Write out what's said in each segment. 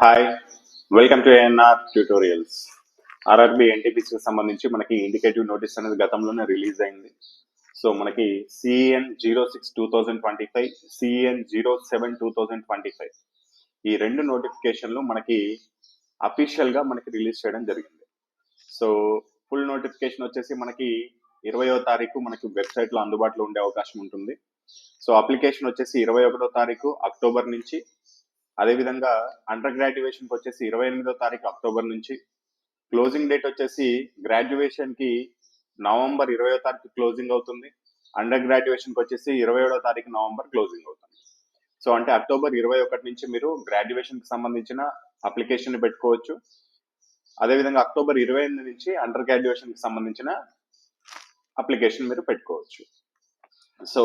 Hi welcome to ANR tutorials RRB ఎన్టీపీసీకి సంబంధించి మనకి indicative notice అనేది గతంలోనే రిలీజ్ అయింది. సో మనకి CN zero six two thousand twenty five CN zero seven two thousand twenty five ఈ రెండు నోటిఫికేషన్లు మనకి అఫీషియల్గా మనకి రిలీజ్ చేయడం జరిగింది. సో ఫుల్ నోటిఫికేషన్ వచ్చేసి మనకి ఇరవయో తారీఖు మనకి వెబ్సైట్లో అందుబాటులో ఉండే అవకాశం ఉంటుంది. సో అప్లికేషన్ వచ్చేసి ఇరవై ఒకటో తారీఖు అక్టోబర్ నుంచి అదేవిధంగా అండర్ గ్రాడ్యుయేషన్కి వచ్చేసి ఇరవై ఎనిమిదో తారీఖు అక్టోబర్ నుంచి క్లోజింగ్ డేట్ వచ్చేసి గ్రాడ్యుయేషన్కి నవంబర్ ఇరవయో తారీఖు క్లోజింగ్ అవుతుంది అండర్ గ్రాడ్యుయేషన్కి వచ్చేసి ఇరవై ఏడో తారీఖు నవంబర్ క్లోజింగ్ అవుతుంది. సో అంటే అక్టోబర్ ఇరవై ఒకటి నుంచి మీరు గ్రాడ్యుయేషన్కి సంబంధించిన అప్లికేషన్ పెట్టుకోవచ్చు. అదేవిధంగా అక్టోబర్ ఇరవై ఎనిమిది నుంచి అండర్ గ్రాడ్యుయేషన్కి సంబంధించిన అప్లికేషన్ మీరు పెట్టుకోవచ్చు. సో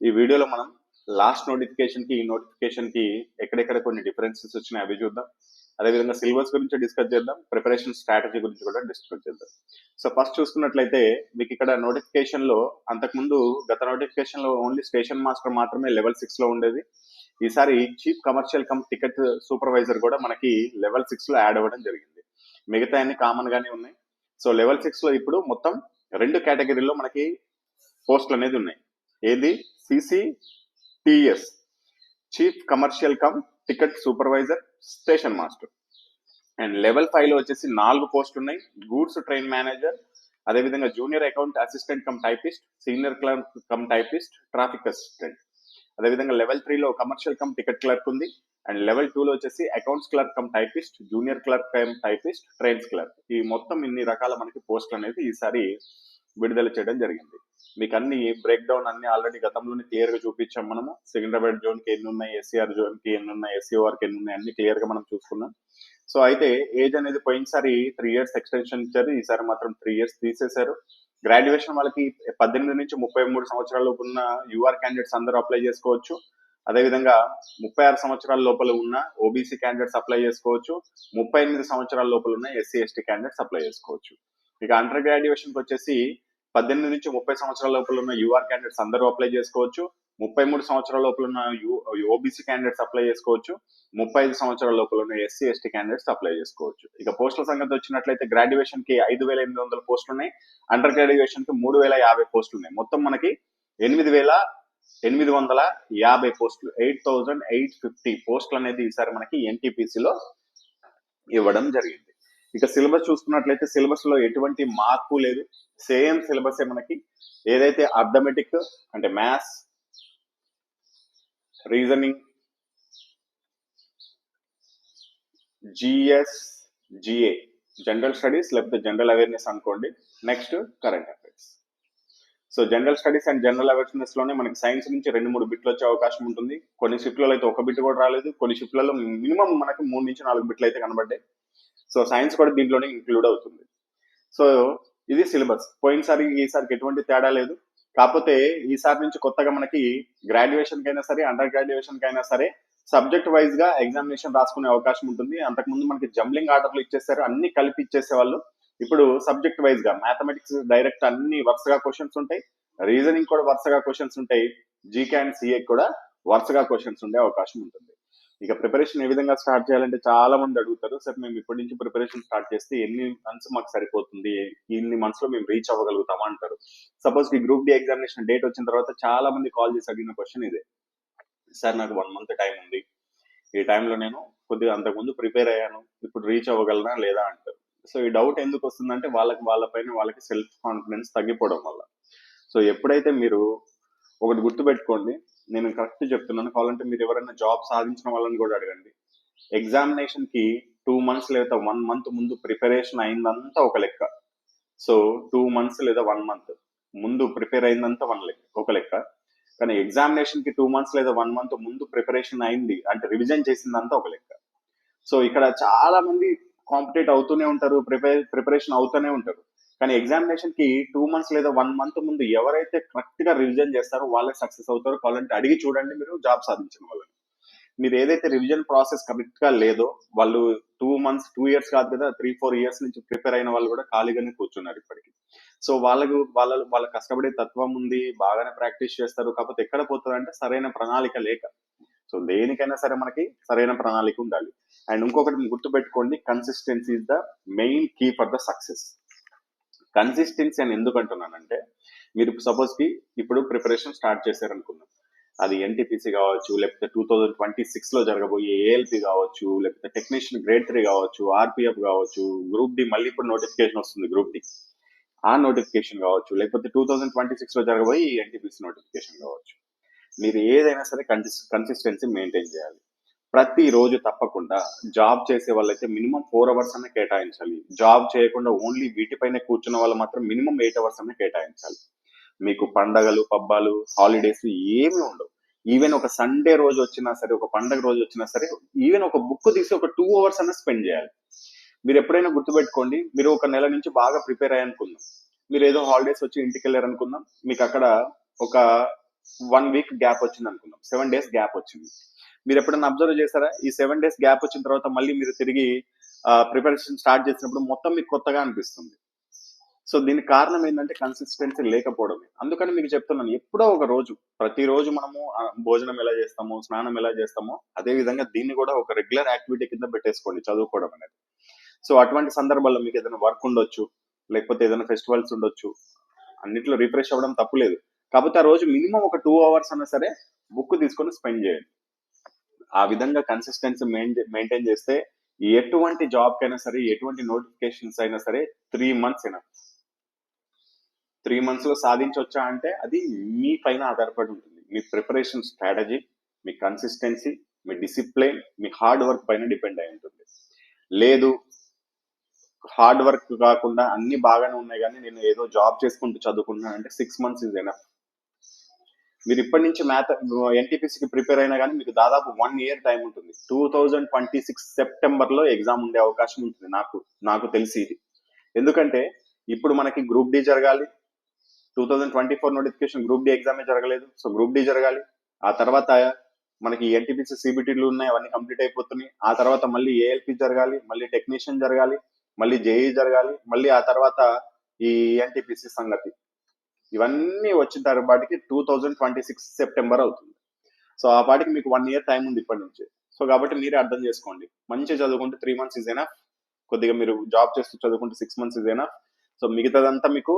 ఈ వీడియోలో మనం లాస్ట్ నోటిఫికేషన్కి ఈ నోటిఫికేషన్కి ఎక్కడెక్కడ కొన్ని డిఫరెన్సెస్ వచ్చినాయి అవి చూద్దాం. అదేవిధంగా సిలబస్ గురించి డిస్కస్ చేద్దాం. ప్రిపరేషన్ స్ట్రాటజీ గురించి కూడా డిస్కస్ చేద్దాం. సో ఫస్ట్ చూసుకున్నట్లయితే మీకు ఇక్కడ నోటిఫికేషన్లో అంతకుముందు గత నోటిఫికేషన్లో ఓన్లీ స్టేషన్ మాస్టర్ మాత్రమే లెవెల్ సిక్స్లో ఉండేది. ఈసారి chief commercial cum ticket supervisor కూడా మనకి లెవెల్ సిక్స్లో యాడ్ అవ్వడం జరిగింది. మిగతా అన్ని కామన్ గానే ఉన్నాయి. సో లెవెల్ సిక్స్లో ఇప్పుడు మొత్తం రెండు కేటగిరీలో మనకి పోస్టులు అనేది ఉన్నాయి. ఏది? CC TS chief commercial cum ticket supervisor station master and level ఫైవ్లో వచ్చేసి నాలుగు పోస్టులు ఉన్నాయి. గూడ్స్ ట్రైన్ మేనేజర్ అదేవిధంగా junior account assistant cum typist senior clerk cum typist traffic assistant అదేవిధంగా లెవెల్ త్రీ లో కమర్షియల్ కమ్ టికెట్ క్లర్క్ ఉంది. And level two లో వచ్చేసి accounts clerk cum typist junior clerk cum typist trains clerk ఈ మొత్తం ఇన్ని రకాల మనకి పోస్టులు అనేది ఈసారి విడుదల చేయడం జరిగింది. మీకు అన్ని బ్రేక్ డౌన్ అన్ని ఆల్రెడీ గతంలోనే క్లియర్గా చూపించాం మనము. సికింద్రాబాద్ జోన్కి ఎన్ని ఉన్నాయి ఎస్సీఆర్ జోన్కి ఎన్ని ఉన్నాయి ఎస్సీఓఆర్కి ఎన్ని ఉన్నాయి అన్ని క్లియర్గా మనం చూసుకున్నాం. సో అయితే ఏజ్ అనేది పోయినసారి త్రీ ఇయర్స్ ఎక్స్టెన్షన్ ఇచ్చారు. ఈసారి మాత్రం త్రీ ఇయర్స్ తీసేశారు. గ్రాడ్యుయేషన్ వాళ్ళకి పద్దెనిమిది నుంచి ముప్పై మూడు సంవత్సరాల ఉన్న యూఆర్ క్యాండిడేట్స్ అందరూ అప్లై చేసుకోవచ్చు. అదేవిధంగా ముప్పై ఆరు సంవత్సరాల లోపల ఉన్న ఓబీసీ క్యాండిడేట్స్ అప్లై చేసుకోవచ్చు. ముప్పై ఎనిమిది సంవత్సరాల లోపల ఉన్న ఎస్సీ ఎస్టీ క్యాండిడేట్స్ అప్లై చేసుకోవచ్చు. ఇక అండర్ గ్రాడ్యుయేషన్కి వచ్చేసి పద్దెనిమిది నుంచి ముప్పై సంవత్సరాల లోపల ఉన్న యూఆర్ క్యాండిడేట్స్ అందరూ అప్లై చేసుకోవచ్చు. ముప్పై మూడు సంవత్సరాల లోపల ఉన్న ఓబీసీ క్యాండిడేట్స్ అప్లై చేసుకోవచ్చు. ముప్పై ఐదు సంవత్సరాల లోపల ఉన్న ఎస్సీ ఎస్టీ క్యాండిడేట్స్ అప్లై చేసుకోవచ్చు. ఇక పోస్టుల సంగతి వచ్చినట్లయితే గ్రాడ్యుయేషన్కి ఐదు వేల ఎనిమిది వందల పోస్టులు ఉన్నాయి అండర్ గ్రాడ్యుయేషన్కి మూడు వేల యాభై పోస్టులు ఉన్నాయి మొత్తం మనకి ఎనిమిది వేల ఎనిమిది వందల యాభై పోస్టులు ఎయిట్ థౌజండ్ ఎయిట్ ఫిఫ్టీ పోస్టులు అనేది ఈసారి మనకి ఎన్టీపీసీలో ఇవ్వడం జరిగింది. ఇక సిలబస్ చూసుకున్నట్లయితే సిలబస్లో ఎటువంటి మార్పు లేదు. సేమ్ సిలబస్ మనకి. ఏదైతే అర్థమెటిక్ అంటే maths reasoning GS GA general studies లేకపోతే జనరల్ అవేర్నెస్ అనుకోండి. Next current affairs. So general studies and general అవేర్నెస్లోనే మనకి సైన్స్ నుంచి రెండు మూడు బిట్లు వచ్చే అవకాశం ఉంటుంది. కొన్ని షిఫ్ట్లలో అయితే ఒక బిట్ కూడా రాలేదు. కొన్ని షిఫ్ట్లలో మినిమం మనకి మూడు నుంచి నాలుగు బిట్లు అయితే కనబడ్డాయి. సో సైన్స్ కూడా దీంట్లోనే ఇంక్లూడ్ అవుతుంది. సో ఇది సిలబస్. పోయినసారి ఈసారికి ఎటువంటి తేడా లేదు. కాకపోతే ఈసారి నుంచి కొత్తగా మనకి గ్రాడ్యుయేషన్ కైనా సరే అండర్ గ్రాడ్యుయేషన్ కైనా సరే సబ్జెక్ట్ వైజ్గా ఎగ్జామినేషన్ రాసుకునే అవకాశం ఉంటుంది. అంతకుముందు మనకి జంబ్లింగ్ ఆర్డర్లు ఇచ్చేసారు అన్ని కలిపి ఇచ్చేసేవాళ్ళు. ఇప్పుడు సబ్జెక్ట్ వైజ్గా మ్యాథమెటిక్స్ డైరెక్ట్ అన్ని వరుసగా క్వశ్చన్స్ ఉంటాయి. రీజనింగ్ కూడా వరుసగా క్వశ్చన్స్ ఉంటాయి. జీకే అండ్ సిఏ కూడా వరుసగా క్వశ్చన్స్ ఉండే అవకాశం ఉంటుంది. ఇక ప్రిపరేషన్ ఏ విధంగా స్టార్ట్ చేయాలంటే చాలా మంది అడుగుతారు. సార్ మేము ఇప్పటి నుంచి ప్రిపరేషన్ స్టార్ట్ చేస్తే ఎన్ని మంత్స్ మాకు సరిపోతుంది? ఇన్ని మంత్స్లో మేము రీచ్ అవ్వగలుగుతామా అంటారు. సపోజ్ ఈ గ్రూప్ డి ఎగ్జామినేషన్ డేట్ వచ్చిన తర్వాత చాలా మంది కాల్ చేసి అడిగిన క్వశ్చన్ ఇదే. సార్ నాకు వన్ మంత్ టైం ఉంది. ఈ టైంలో నేను కొద్దిగా అంతకుముందు ప్రిపేర్ అయ్యాను. ఇప్పుడు రీచ్ అవ్వగలనా లేదా? అంటారు. సో ఈ డౌట్ ఎందుకు వస్తుందంటే వాళ్ళకి వాళ్ళపైన వాళ్ళకి సెల్ఫ్ కాన్ఫిడెన్స్ తగ్గిపోవడం వల్ల. సో ఎప్పుడైతే మీరు ఒకటి గుర్తుపెట్టుకోండి నేను కరెక్ట్ చెప్తున్నాను. కావాలంటే మీరు ఎవరైనా జాబ్ సాధించిన వాళ్ళని కూడా అడగండి. ఎగ్జామినేషన్కి టూ మంత్స్ లేదా వన్ మంత్ ముందు ప్రిపరేషన్ అయిందంతా ఒక లెక్క. సో టూ మంత్స్ లేదా వన్ మంత్ ముందు ప్రిపేర్ అయిందంతా వన్ లెక్క ఒక లెక్క. కానీ ఎగ్జామినేషన్కి టూ మంత్స్ లేదా వన్ మంత్ ముందు ప్రిపరేషన్ అయింది అంటే రివిజన్ చేసిందంతా ఒక లెక్క. సో ఇక్కడ చాలా మంది కాంపిటేట్ అవుతూనే ఉంటారు ప్రిపేర్ ప్రిపరేషన్ అవుతూనే ఉంటారు. కానీ ఎగ్జామినేషన్కి టూ మంత్స్ లేదా వన్ మంత్ ముందు ఎవరైతే కరెక్ట్గా రివిజన్ చేస్తారో వాళ్ళకి సక్సెస్ అవుతారో కావాలంటే అడిగి చూడండి మీరు జాబ్ సాధించిన వాళ్ళని. మీరు ఏదైతే రివిజన్ ప్రాసెస్ కరెక్ట్గా లేదో వాళ్ళు టూ మంత్స్ టూ ఇయర్స్ కాదు కదా త్రీ ఫోర్ ఇయర్స్ నుంచి ప్రిపేర్ అయిన వాళ్ళు కూడా ఖాళీగానే కూర్చున్నారు ఇప్పటికి. సో వాళ్ళకు వాళ్ళ వాళ్ళ కష్టపడే తత్వం ఉంది బాగానే ప్రాక్టీస్ చేస్తారు కాకపోతే ఎక్కడ పోతారంటే అంటే సరైన ప్రణాళిక లేక. సో దేనికైనా సరే మనకి సరైన ప్రణాళిక ఉండాలి. అండ్ ఇంకొకటి గుర్తుపెట్టుకోండి consistency is the main key for the success consistency అని ఎందుకు అంటున్నానంటే మీరు సపోజ్కి ఇప్పుడు ప్రిపరేషన్ స్టార్ట్ చేశారనుకుందాం. అది ఎన్టీపీసీ కావచ్చు లేకపోతే టూ థౌజండ్ ట్వంటీ సిక్స్లో జరగబోయే ఏఎల్పి కావచ్చు లేకపోతే టెక్నీషియన్ గ్రేడ్ త్రీ కావచ్చు ఆర్పిఎఫ్ కావచ్చు గ్రూప్ డి మళ్ళీ ఇప్పుడు నోటిఫికేషన్ వస్తుంది గ్రూప్ డి ఆ నోటిఫికేషన్ కావచ్చు లేకపోతే టూ థౌజండ్ ట్వంటీ సిక్స్లో జరగబోయే ఎన్టీపీసీ నోటిఫికేషన్ కావచ్చు. మీరు ఏదైనా సరే కన్సిస్ కన్సిస్టెన్సీ మెయింటైన్ చేయాలి. ప్రతి రోజు తప్పకుండా జాబ్ చేసే వాళ్ళైతే మినిమం ఫోర్ అవర్స్ అన్న కేటాయించాలి. జాబ్ చేయకుండా ఓన్లీ వీటిపైన కూర్చున్న వాళ్ళు మాత్రం మినిమం ఎయిట్ అవర్స్ అన్న కేటాయించాలి. మీకు పండగలు పబ్బాలు హాలిడేస్ ఏమీ ఉండవు. ఈవెన్ ఒక సండే రోజు వచ్చినా సరే ఒక పండగ రోజు వచ్చినా సరే ఈవెన్ ఒక బుక్ తీసి ఒక టూ అవర్స్ అన్న స్పెండ్ చేయాలి. మీరు ఎప్పుడైనా గుర్తుపెట్టుకోండి మీరు ఒక నెల నుంచి బాగా ప్రిపేర్ అయ్యనుకుందాం మీరు ఏదో హాలిడేస్ వచ్చి ఇంటికి వెళ్ళారనుకుందాం మీకు అక్కడ ఒక వన్ వీక్ గ్యాప్ వచ్చింది అనుకుందాం సెవెన్ డేస్ గ్యాప్ వచ్చింది. మీరు ఎప్పుడైనా అబ్జర్వ్ చేశారా? ఈ సెవెన్ డేస్ గ్యాప్ వచ్చిన తర్వాత మళ్ళీ మీరు తిరిగి ప్రిపరేషన్ స్టార్ట్ చేసినప్పుడు మొత్తం మీకు కొత్తగా అనిపిస్తుంది. సో దీనికి కారణం ఏంటంటే కన్సిస్టెన్సీ లేకపోవడమే. అందుకని మీకు చెప్తున్నాను ఎప్పుడో ఒక రోజు ప్రతిరోజు మనము భోజనం ఎలా చేస్తామో స్నానం ఎలా చేస్తామో అదే విధంగా దీన్ని కూడా ఒక రెగ్యులర్ యాక్టివిటీ కింద పెట్టేసుకోండి చదువుకోవడం అనేది. సో అటువంటి సందర్భాల్లో మీకు ఏదైనా వర్క్ ఉండొచ్చు లేకపోతే ఏదైనా ఫెస్టివల్స్ ఉండొచ్చు అన్నిట్లో రిఫ్రెష్ అవ్వడం తప్పులేదు. కాకపోతే ఆ రోజు మినిమం ఒక టూ అవర్స్ అన్నా సరే బుక్ తీసుకొని స్పెండ్ చేయండి. ఆ విధంగా కన్సిస్టెన్సీ మెయింటైన్ చేస్తే ఎటువంటి జాబ్ కైనా సరే ఎటువంటి నోటిఫికేషన్స్ అయినా సరే త్రీ మంత్స్ అయినా త్రీ మంత్స్లో సాధించవచ్చా అంటే అది మీ పైన ఆధారపడి ఉంటుంది. మీ ప్రిపరేషన్ స్ట్రాటజీ మీ కన్సిస్టెన్సీ మీ డిసిప్లిన్ మీ హార్డ్ వర్క్ పైన డిపెండ్ అయి ఉంటుంది. లేదు హార్డ్ వర్క్ కాకుండా అన్ని బాగానే ఉన్నాయి కానీ నేను ఏదో జాబ్ చేసుకుంటూ చదువుకున్నాను అంటే సిక్స్ మంత్స్ ఇస్ ఎనఫ్ మీరు ఇప్పటి నుంచి మ్యాథ్ ఎన్టీపీసీకి ప్రిపేర్ అయినా కానీ మీకు దాదాపు వన్ ఇయర్ టైం ఉంటుంది. టూ థౌజండ్ ట్వంటీ సిక్స్ సెప్టెంబర్లో ఎగ్జామ్ ఉండే అవకాశం ఉంటుంది నాకు. నాకు తెలిసి ఇది. ఎందుకంటే ఇప్పుడు మనకి గ్రూప్ డి జరగాలి. Two thousand twenty four notification group D ఎగ్జామే జరగలేదు. సో గ్రూప్ డి జరగాలి. ఆ తర్వాత మనకి ఎన్టీపీసీ సిబిటీలు ఉన్నాయి అవన్నీ కంప్లీట్ అయిపోతున్నాయి. ఆ తర్వాత మళ్ళీ ఏఎల్పి జరగాలి మళ్ళీ టెక్నీషియన్ జరగాలి మళ్ళీ జేఈ జరగాలి మళ్ళీ ఆ తర్వాత ఈ ఎన్టీపీసీ సంగతి. ఇవన్నీ వచ్చిన తర్వాతకి two thousand twenty six September అవుతుంది. సో ఆ పాటికి మీకు వన్ ఇయర్ టైం ఉంది ఇప్పటి నుంచి. సో కాబట్టి మీరే అర్థం చేసుకోండి. మంచిగా చదువుకుంటే త్రీ మంత్స్ ఇదేనా కొద్దిగా మీరు జాబ్ చేస్తూ చదువుకుంటే సిక్స్ మంత్స్ ఇదేనా సో మిగతాదంతా మీకు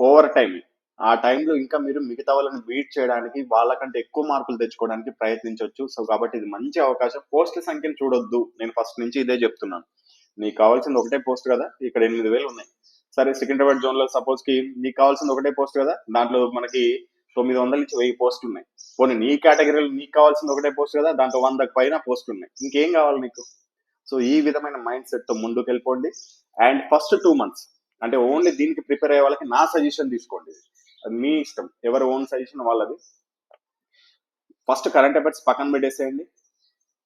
ఓవర్ టైం ఆ టైంలో ఇంకా మీరు మిగతా వాళ్ళని బీట్ చేయడానికి వాళ్ళకంటే ఎక్కువ మార్కులు తెచ్చుకోవడానికి ప్రయత్నించవచ్చు సో కాబట్టి ఇది మంచి అవకాశం. పోస్టుల సంఖ్యను చూడొద్దు. నేను ఫస్ట్ నుంచి ఇదే చెప్తున్నాను. నీకు కావాల్సింది ఒకటే పోస్ట్ కదా. ఇక్కడ ఎనిమిది వేలు ఉన్నాయి. సరే సికింద్రాబాద్ జోన్లో సపోజ్కి నీకు కావాల్సింది ఒకటే పోస్ట్ కదా? దాంట్లో మనకి తొమ్మిది వందల నుంచి వెయ్యి పోస్టులు ఉన్నాయి. పోనీ నీ కేటగిరీలో నీకు కావాల్సింది ఒకటే పోస్ట్ కదా? దాంట్లో వందకు పైన పోస్టులు ఉన్నాయి. ఇంకేం కావాలి నీకు? సో ఈ విధమైన మైండ్ సెట్తో ముందుకు వెళ్ళిపోండి అండ్ ఫస్ట్ టూ మంత్స్ అంటే ఓన్లీ దీనికి ప్రిపేర్ అయ్యే వాళ్ళకి నా సజెషన్ తీసుకోండి. అది మీ ఇష్టం. ఎవరి ఓన్ సజెషన్ వాళ్ళది? ఫస్ట్ కరెంట్ అఫైర్స్ పక్కన పెట్టేసేయండి.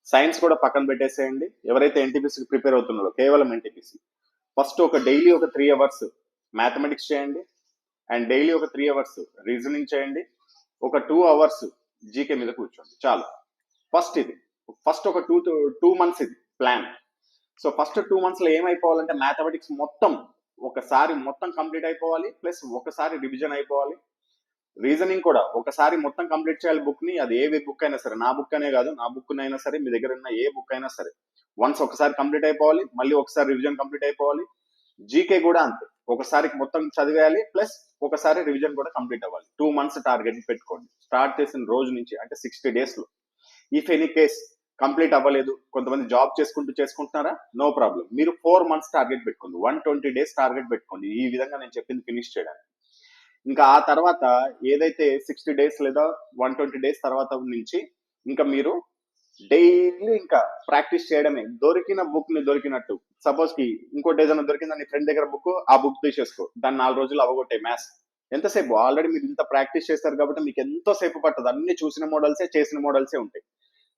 సైన్స్ కూడా పక్కన పెట్టేసేయండి. ఎవరైతే ఎన్టీపీసీకి ప్రిపేర్ అవుతున్నారో కేవలం ఎన్టీపీసీ ఫస్ట్ ఒక డైలీ ఒక త్రీ అవర్స్ మ్యాథమెటిక్స్ చేయండి అండ్ డైలీ ఒక త్రీ అవర్స్ రీజనింగ్ చేయండి ఒక టూ అవర్స్ జీకే మీద కూర్చోండి చాలు. ఫస్ట్ ఇది ఫస్ట్ ఒక టూ టూ మంత్స్ ఇది ప్లాన్. సో ఫస్ట్ టూ మంత్స్లో ఏమైపోవాలంటే మ్యాథమెటిక్స్ మొత్తం ఒకసారి మొత్తం కంప్లీట్ అయిపోవాలి ప్లస్ ఒకసారి రివిజన్ అయిపోవాలి. రీజనింగ్ కూడా. ఒకసారి మొత్తం కంప్లీట్ చేయాలి బుక్ని అది ఏ బుక్ అయినా సరే నా బుక్ అనే కాదు నా బుక్ అయినా సరే మీ దగ్గర ఉన్న ఏ బుక్ అయినా సరే. వన్స్ ఒకసారి కంప్లీట్ అయిపోవాలి మళ్ళీ ఒకసారి రివిజన్ కంప్లీట్ అయిపోవాలి. జీకే కూడా అంతే. ఒకసారి మొత్తం చదివేయాలి ప్లస్ ఒకసారి రివిజన్ కూడా కంప్లీట్ అవ్వాలి. టూ మంత్స్ టార్గెట్ పెట్టుకోండి. స్టార్ట్ చేసిన రోజు నుంచి అంటే సిక్స్టీ డేస్లో. ఇఫ్ ఎనీ కేస్ కంప్లీట్ అవ్వలేదు కొంతమంది జాబ్ చేసుకుంటూ చేసుకుంటున్నారా? నో ప్రాబ్లం మీరు ఫోర్ మంత్స్ టార్గెట్ పెట్టుకోండి. వన్ ట్వంటీ డేస్ టార్గెట్ పెట్టుకోండి. ఈ విధంగా నేను చెప్పింది ఫినిష్ చేయడానికి. ఇంకా ఆ తర్వాత ఏదైతే సిక్స్టీ డేస్ లేదా వన్ ట్వంటీ డేస్ తర్వాత నుంచి ఇంకా మీరు డైలీ ఇంకా ప్రాక్టీస్ చేయడమే. దొరికిన బుక్ని దొరికినట్టు. సపోజ్కి ఇంకోటి ఏదైనా దొరికిందా? నీ ఫ్రెండ్ దగ్గర బుక్ ఆ బుక్ తీసేసుకో. దాన్ని నాలుగు రోజులు అవగొట్టే మ్యాథ్స్ ఎంతసేపు? ఆల్రెడీ మీరు ఇంత ప్రాక్టీస్ చేస్తారు కాబట్టి మీకు ఎంతో సేపు పట్టదు. అన్ని చూసిన మోడల్సే చేసిన మోడల్సే ఉంటాయి.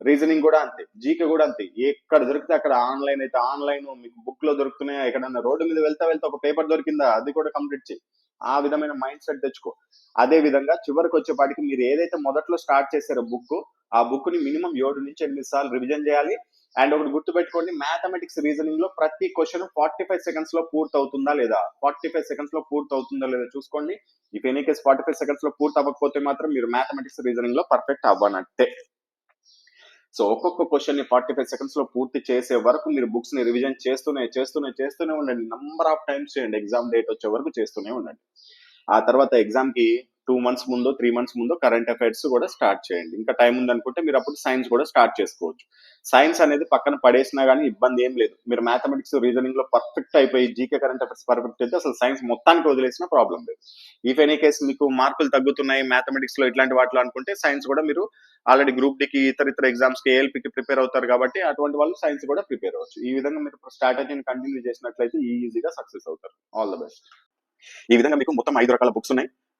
రీజనింగ్ కూడా అంతే. జీకే కూడా అంతే. ఎక్కడ దొరికితే అక్కడ ఆన్లైన్ అయితే ఆన్లైన్ మీకు బుక్లో దొరుకుతున్నాయా? ఎక్కడన్నా రోడ్డు మీద వెళ్తా వెళ్తా ఒక పేపర్ దొరికిందా? అది కూడా కంప్లీట్ చేయి. ఆ విధమైన మైండ్ సెట్ తెచ్చుకో. అదే విధంగా చివరికి వచ్చేపాటికి మీరు ఏదైతే మొదట్లో స్టార్ట్ చేశారో బుక్ ఆ బుక్ని మినిమం ఏడు నుంచి ఎనిమిది సార్లు రివిజన్ చేయాలి. అండ్ ఒకటి గుర్తుపెట్టుకోండి మ్యాథమెటిక్స్ రీజనింగ్లో ప్రతి క్వశ్చన్ ఫార్టీ ఫైవ్ సెకండ్స్లో పూర్తి అవుతుందా లేదా? ఫార్టీ ఫైవ్ సెకండ్స్లో పూర్తి అవుతుందా లేదా చూసుకోండి. If any case forty five సెకండ్స్లో పూర్తి అవ్వకపోతే మాత్రం మీరు మ్యాథమెటిక్స్ రీజనింగ్లో పర్ఫెక్ట్ అవ్వనట్టే. సో ఒక్కొక్క క్వశ్చన్ని ఫార్టీ ఫైవ్ సెకండ్స్లో పూర్తి చేసే వరకు మీరు బుక్స్ని రివిజన్ చేస్తూనే చేస్తూనే చేస్తూనే ఉండండి. నంబర్ ఆఫ్ టైమ్స్ చేయండి. ఎగ్జామ్ డేట్ వచ్చే వరకు చేస్తూనే ఉండండి. ఆ తర్వాత ఎగ్జామ్కి టూ మంత్స్ ముందు త్రీ మంత్స్ ముందు కరెంట్ అఫైర్స్ కూడా స్టార్ట్ చేయండి. ఇంకా టైం ఉందనుకుంటే మీరు అప్పుడు సైన్స్ కూడా స్టార్ట్ చేసుకోవచ్చు. సైన్స్ అనేది పక్కన పడేసినా కానీ ఇబ్బంది ఏం లేదు. మీరు మ్యాథమెటిక్స్ రీజనింగ్లో పర్ఫెక్ట్ అయిపోయి G K current affairs perfect అయితే అసలు సైన్స్ మొత్తానికి వదిలేసిన ప్రాబ్లం లేదు. ఇఫ్ ఎనీ కేసు మీకు మార్కులు తగ్గుతున్నాయి మ్యాథమెటిక్స్లో ఇట్లాంటి వాటిలో అనుకుంటే సైన్స్ కూడా మీరు ఆల్రెడీ గ్రూప్ డికి ఇతర ఇతర ఎగ్జామ్స్కి ఏఎల్పికి ప్రిపేర్ అవుతారు కాబట్టి అటువంటి వాళ్ళు సైన్స్ కూడా ప్రిపేర్ అవ్వచ్చు. ఈ విధంగా మీరు స్ట్రాటజీని కంటిన్యూ చేసినట్లయితే ఈజీగా సక్సెస్ అవుతారు. All the best. ఈ విధంగా మీకు మొత్తం ఐదు రకాల బుక్స్ ఉన్నాయి.